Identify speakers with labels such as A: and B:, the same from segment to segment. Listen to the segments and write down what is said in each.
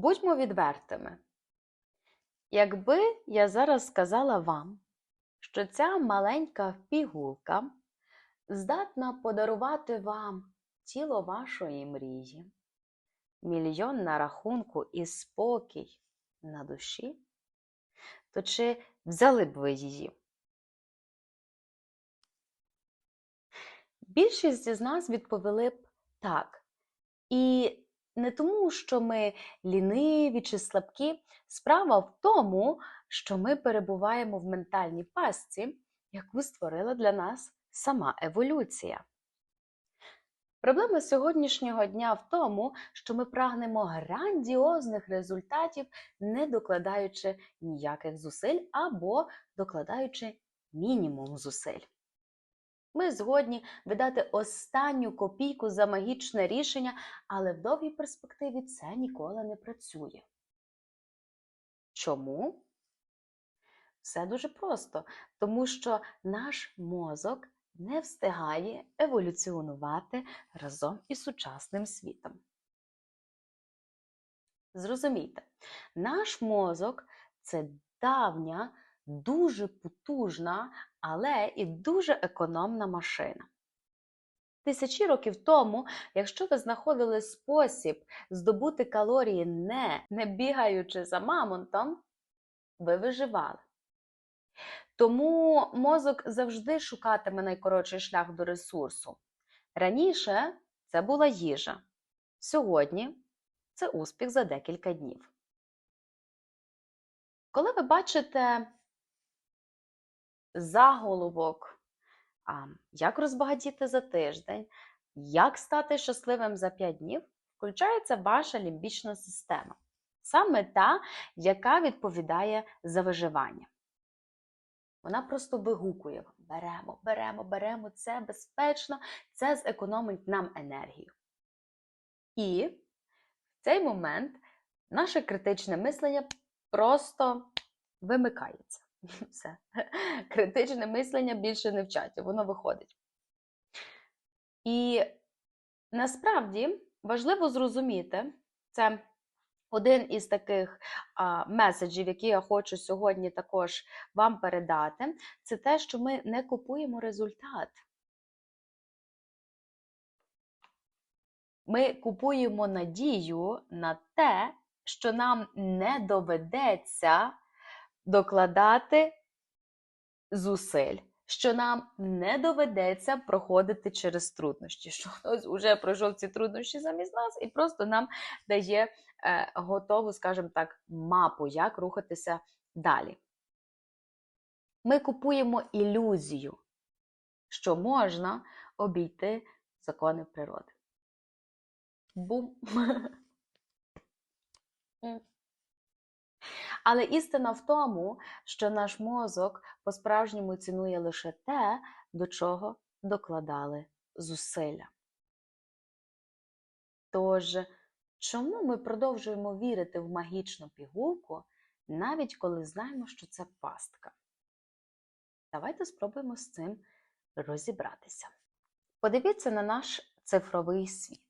A: Будьмо відвертими. Якби я зараз сказала вам, що ця маленька пігулка здатна подарувати вам тіло вашої мрії, мільйон на рахунку і спокій на душі, то чи взяли б ви її? Більшість із нас відповіли б так. І не тому, що ми ліниві чи слабкі. Справа в тому, що ми перебуваємо в ментальній пастці, яку створила для нас сама еволюція. Проблема сьогоднішнього дня в тому, що ми прагнемо грандіозних результатів, не докладаючи ніяких зусиль або докладаючи мінімум зусиль. Ми згодні видати останню копійку за магічне рішення, але в довгій перспективі це ніколи не працює. Чому? Все дуже просто, тому що наш мозок не встигає еволюціонувати разом із сучасним світом. Зрозумійте, наш мозок це давня, дуже потужна, але і дуже економна машина. Тисячі років тому, якщо ви знаходили спосіб здобути калорії не, не бігаючи за мамонтом, ви виживали. Тому мозок завжди шукатиме найкоротший шлях до ресурсу. Раніше це була їжа, сьогодні це успіх за декілька днів. Коли ви бачите заголовок, як розбагатіти за тиждень, як стати щасливим за 5 днів, включається ваша лімбічна система, саме та, яка відповідає за виживання. Вона просто вигукує беремо, беремо, беремо, це безпечно, це зекономить нам енергію. І в цей момент наше критичне мислення просто вимикається. Все. Критичне мислення більше не в чаті, воно виходить. І насправді важливо зрозуміти, це один із таких а, меседжів, які я хочу сьогодні також вам передати, це те, що ми не купуємо результат. Ми купуємо надію на те, що нам не доведеться докладати зусиль, що нам не доведеться проходити через труднощі, що хтось вже пройшов ці труднощі замість нас і просто нам дає е, готову, скажімо так, мапу, як рухатися далі. Ми купуємо ілюзію, що можна обійти закони природи. Бум! Але істина в тому, що наш мозок по-справжньому цінує лише те, до чого докладали зусилля. Тож, чому ми продовжуємо вірити в магічну пігулку, навіть коли знаємо, що це пастка? Давайте спробуємо з цим розібратися. Подивіться на наш цифровий світ.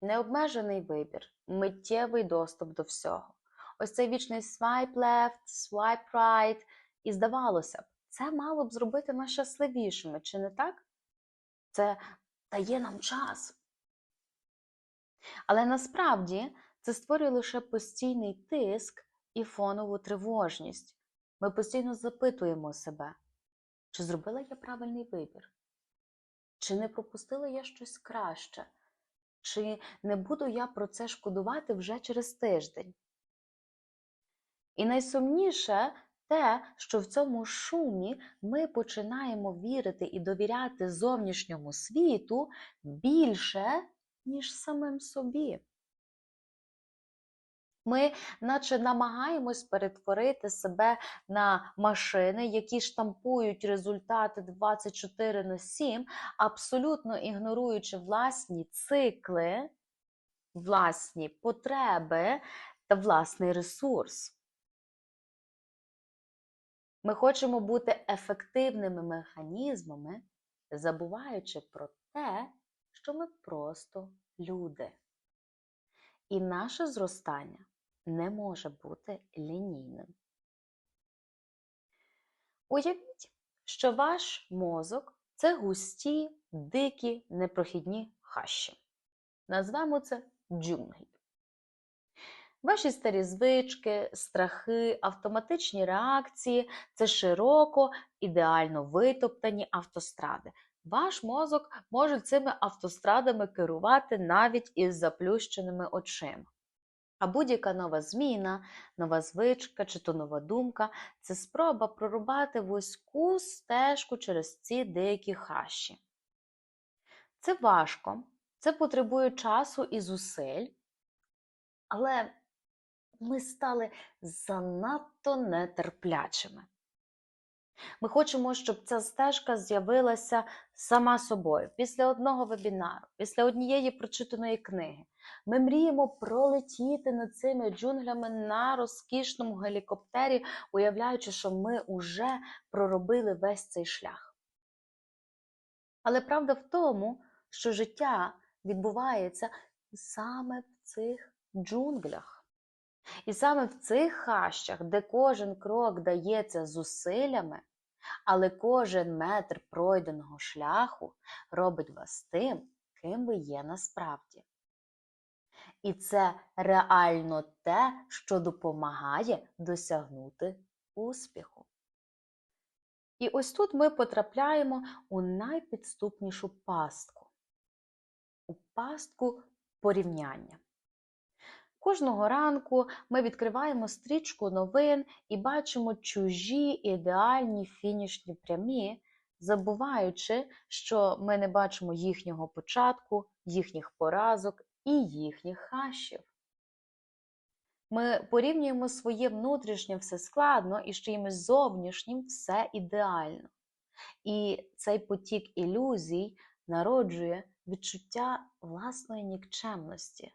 A: Необмежений вибір, миттєвий доступ до всього ось цей вічний swipe left, swipe right. І здавалося б, це мало б зробити нас щасливішими, чи не так? Це дає нам час. Але насправді це створює лише постійний тиск і фонову тривожність. Ми постійно запитуємо себе, чи зробила я правильний вибір? Чи не пропустила я щось краще? Чи не буду я про це шкодувати вже через тиждень? І найсумніше те, що в цьому шумі ми починаємо вірити і довіряти зовнішньому світу більше, ніж самим собі. Ми, наче намагаємось перетворити себе на машини, які штампують результати 24 на 7, абсолютно ігноруючи власні цикли, власні потреби та власний ресурс. Ми хочемо бути ефективними механізмами, забуваючи про те, що ми просто люди. і наше зростання не може бути лінійним. Уявіть, що ваш мозок це густі, дикі, непрохідні хащі. Назвемо це джунглі. Ваші старі звички, страхи, автоматичні реакції це широко, ідеально витоптані автостради. Ваш мозок може цими автострадами керувати навіть із заплющеними очима. А будь-яка нова зміна, нова звичка чи то нова думка це спроба прорубати вузьку стежку через ці дикі хащі. Це важко, це потребує часу і зусиль, але ми стали занадто нетерплячими. Ми хочемо, щоб ця стежка з'явилася сама собою після одного вебінару, після однієї прочитаної книги. Ми мріємо пролетіти над цими джунглями на розкішному гелікоптері, уявляючи, що ми вже проробили весь цей шлях. Але правда в тому, що життя відбувається саме в цих джунглях. І саме в цих хащах, де кожен крок дається зусиллями, але кожен метр пройденого шляху робить вас тим, ким ви є насправді. І це реально те, що допомагає досягнути успіху. І ось тут ми потрапляємо у найпідступнішу пастку, у пастку порівняння. Кожного ранку ми відкриваємо стрічку новин і бачимо чужі ідеальні фінішні прямі, забуваючи, що ми не бачимо їхнього початку, їхніх поразок і їхніх хащів. Ми порівнюємо своє внутрішнє все складно і з чимось зовнішнім все ідеально. І цей потік ілюзій народжує відчуття власної нікчемності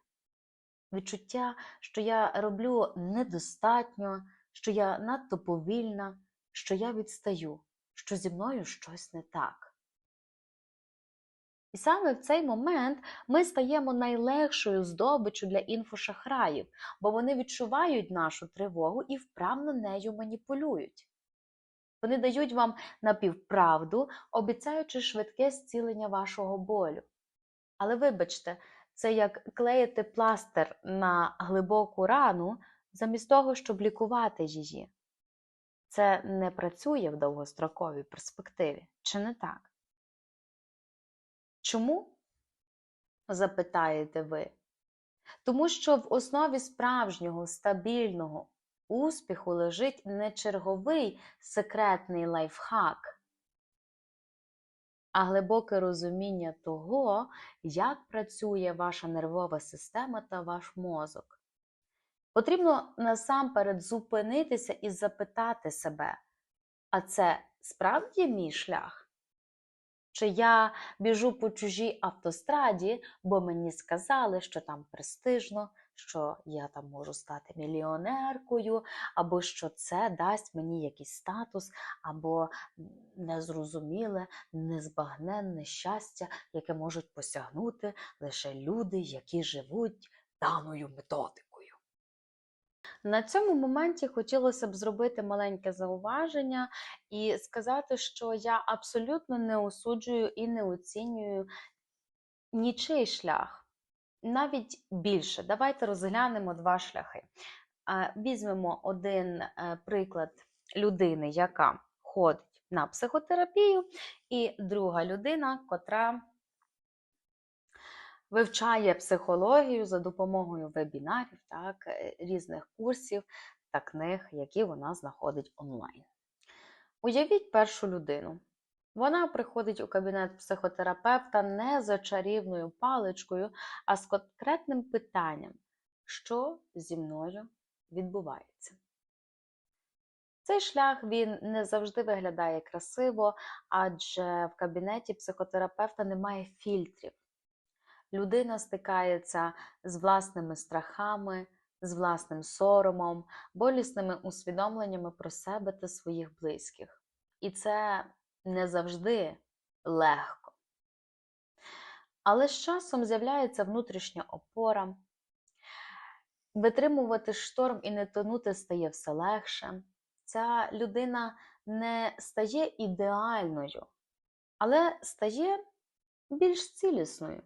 A: відчуття, що я роблю недостатньо, що я надто повільна, що я відстаю, що зі мною щось не так. І саме в цей момент ми стаємо найлегшою здобиччю для інфошахраїв, бо вони відчувають нашу тривогу і вправно нею маніпулюють. Вони дають вам напівправду, обіцяючи швидке зцілення вашого болю. Але вибачте, це як клеїти пластир на глибоку рану, замість того, щоб лікувати її. Це не працює в довгостроковій перспективі, чи не так? Чому? запитаєте ви? Тому що в основі справжнього стабільного успіху лежить не черговий секретний лайфхак а глибоке розуміння того, як працює ваша нервова система та ваш мозок. Потрібно насамперед зупинитися і запитати себе, а це справді мій шлях? Чи я біжу по чужій автостраді, бо мені сказали, що там престижно, що я там можу стати мільйонеркою, або що це дасть мені якийсь статус, або незрозуміле, незбагненне щастя, яке можуть посягнути лише люди, які живуть даною методикою. На цьому моменті хотілося б зробити маленьке зауваження і сказати, що я абсолютно не осуджую і не оцінюю нічий шлях навіть більше. Давайте розглянемо два шляхи. Візьмемо один е, приклад людини, яка ходить на психотерапію, і друга людина, котра вивчає психологію за допомогою вебінарів, так, е, різних курсів та книг, які вона знаходить онлайн. Уявіть першу людину. Вона приходить у кабінет психотерапевта не за чарівною паличкою, а з конкретним питанням, що зі мною відбувається. Цей шлях він не завжди виглядає красиво, адже в кабінеті психотерапевта немає фільтрів. Людина стикається з власними страхами, з власним соромом, болісними усвідомленнями про себе та своїх близьких. І це не завжди легко. Але з часом з'являється внутрішня опора, Витримувати шторм і не тонути стає все легше. Ця людина не стає ідеальною, але стає більш цілісною.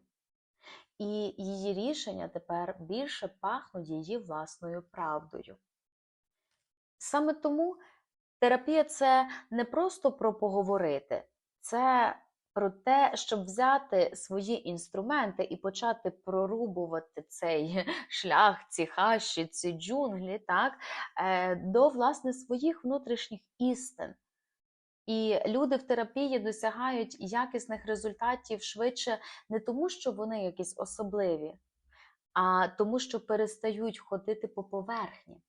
A: І її рішення тепер більше пахнуть її власною правдою. Саме тому терапія це не просто про поговорити, це про те, щоб взяти свої інструменти і почати прорубувати цей шлях, ці хащі, ці джунглі, так, е, до власне своїх внутрішніх істин. І люди в терапії досягають якісних результатів швидше не тому, що вони якісь особливі, а тому, що перестають ходити по поверхні.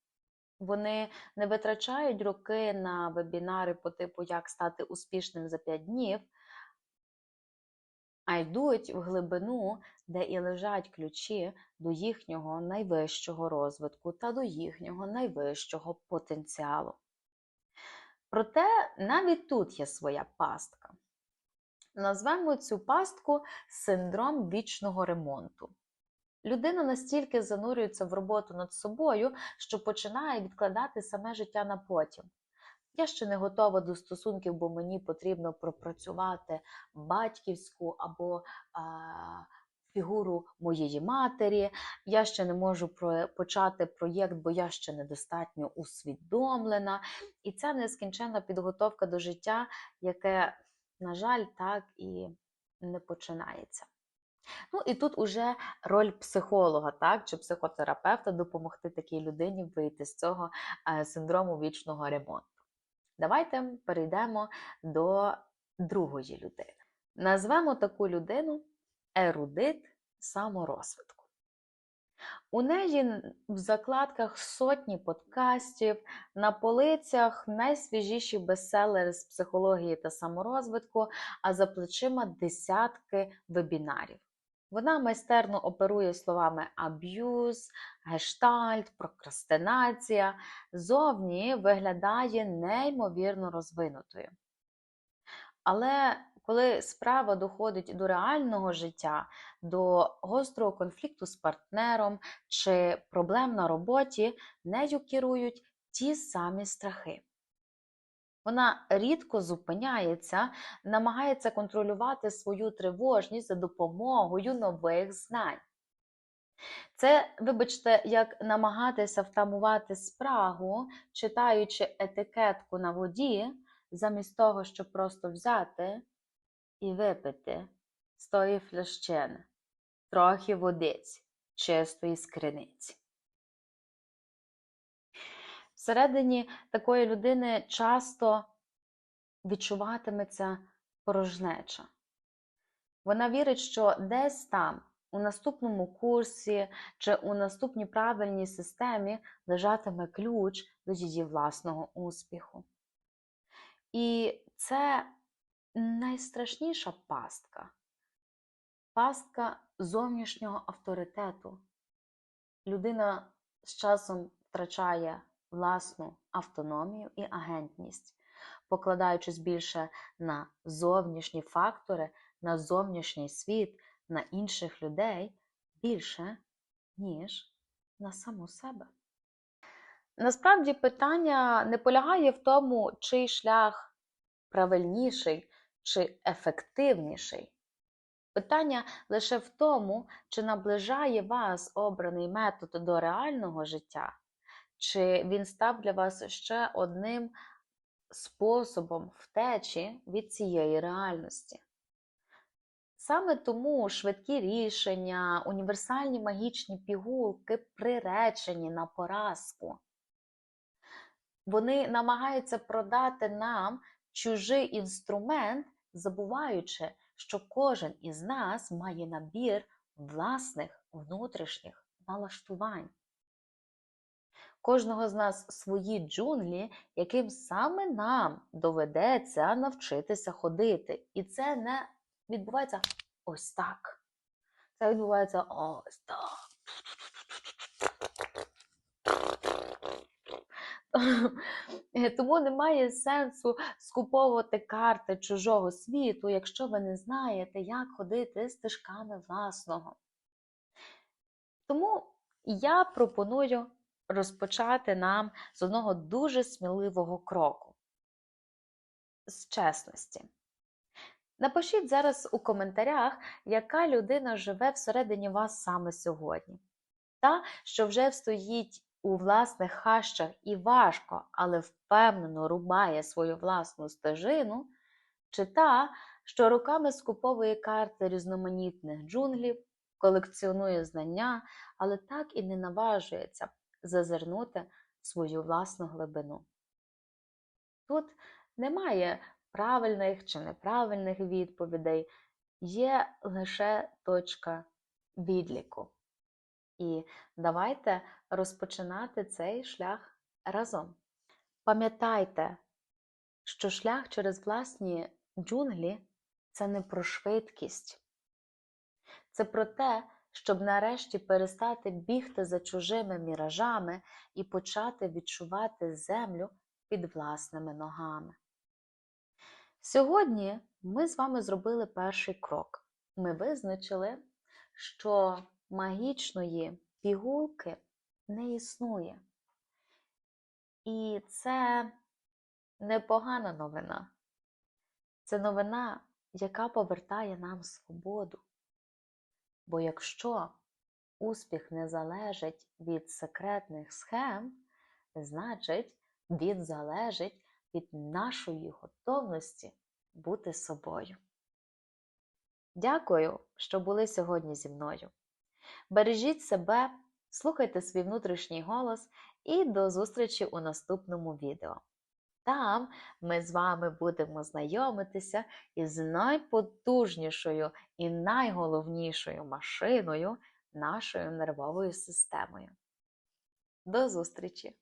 A: Вони не витрачають роки на вебінари по типу Як стати успішним за 5 днів, а йдуть в глибину, де і лежать ключі до їхнього найвищого розвитку та до їхнього найвищого потенціалу. Проте навіть тут є своя пастка. Назвемо цю пастку синдром вічного ремонту. Людина настільки занурюється в роботу над собою, що починає відкладати саме життя на потім. Я ще не готова до стосунків, бо мені потрібно пропрацювати батьківську або а, фігуру моєї матері. Я ще не можу почати проєкт, бо я ще недостатньо усвідомлена. І ця нескінченна підготовка до життя, яке, на жаль, так і не починається. Ну і тут уже роль психолога, так, чи психотерапевта допомогти такій людині вийти з цього е, синдрому вічного ремонту. Давайте перейдемо до другої людини. Назвемо таку людину ерудит саморозвитку. У неї в закладках сотні подкастів, на полицях найсвіжіші бестселери з психології та саморозвитку, а за плечима десятки вебінарів. Вона майстерно оперує словами аб'юз, гештальт, прокрастинація, зовні виглядає неймовірно розвинутою. Але коли справа доходить до реального життя, до гострого конфлікту з партнером чи проблем на роботі, нею керують ті самі страхи. Вона рідко зупиняється, намагається контролювати свою тривожність за допомогою нових знань. Це, вибачте, як намагатися втамувати спрагу, читаючи етикетку на воді, замість того, щоб просто взяти і випити з тої флящини трохи водиць, чистої з криниці. Всередині такої людини часто відчуватиметься порожнеча. Вона вірить, що десь там, у наступному курсі чи у наступній правильній системі лежатиме ключ до її власного успіху. І це найстрашніша пастка пастка зовнішнього авторитету. Людина з часом втрачає власну автономію і агентність, покладаючись більше на зовнішні фактори, на зовнішній світ, на інших людей більше, ніж на саму себе. Насправді питання не полягає в тому, чий шлях правильніший чи ефективніший. Питання лише в тому, чи наближає вас обраний метод до реального життя, чи він став для вас ще одним способом втечі від цієї реальності. Саме тому швидкі рішення, універсальні магічні пігулки приречені на поразку. Вони намагаються продати нам чужий інструмент, забуваючи, що кожен із нас має набір власних внутрішніх налаштувань. Кожного з нас свої джунглі, яким саме нам доведеться навчитися ходити. І це не відбувається ось так. Це відбувається ось так. Тому немає сенсу скуповувати карти чужого світу, якщо ви не знаєте, як ходити стежками власного. Тому я пропоную розпочати нам з одного дуже сміливого кроку з чесності. Напишіть зараз у коментарях, яка людина живе всередині вас саме сьогодні. Та, що вже стоїть у власних хащах і важко, але впевнено рубає свою власну стежину, чи та, що руками скуповує карти різноманітних джунглів, колекціонує знання, але так і не наважується зазирнути в свою власну глибину. Тут немає правильних чи неправильних відповідей, є лише точка відліку. І давайте розпочинати цей шлях разом. Пам'ятайте, що шлях через власні джунглі це не про швидкість, це про те, щоб нарешті перестати бігти за чужими міражами і почати відчувати землю під власними ногами. Сьогодні ми з вами зробили перший крок. Ми визначили, що магічної пігулки не існує. І це непогана новина. Це новина, яка повертає нам свободу. Бо якщо успіх не залежить від секретних схем, значить він залежить від нашої готовності бути собою. Дякую, що були сьогодні зі мною. Бережіть себе, слухайте свій внутрішній голос і до зустрічі у наступному відео. Там ми з вами будемо знайомитися із найпотужнішою і найголовнішою машиною нашою нервовою системою. До зустрічі!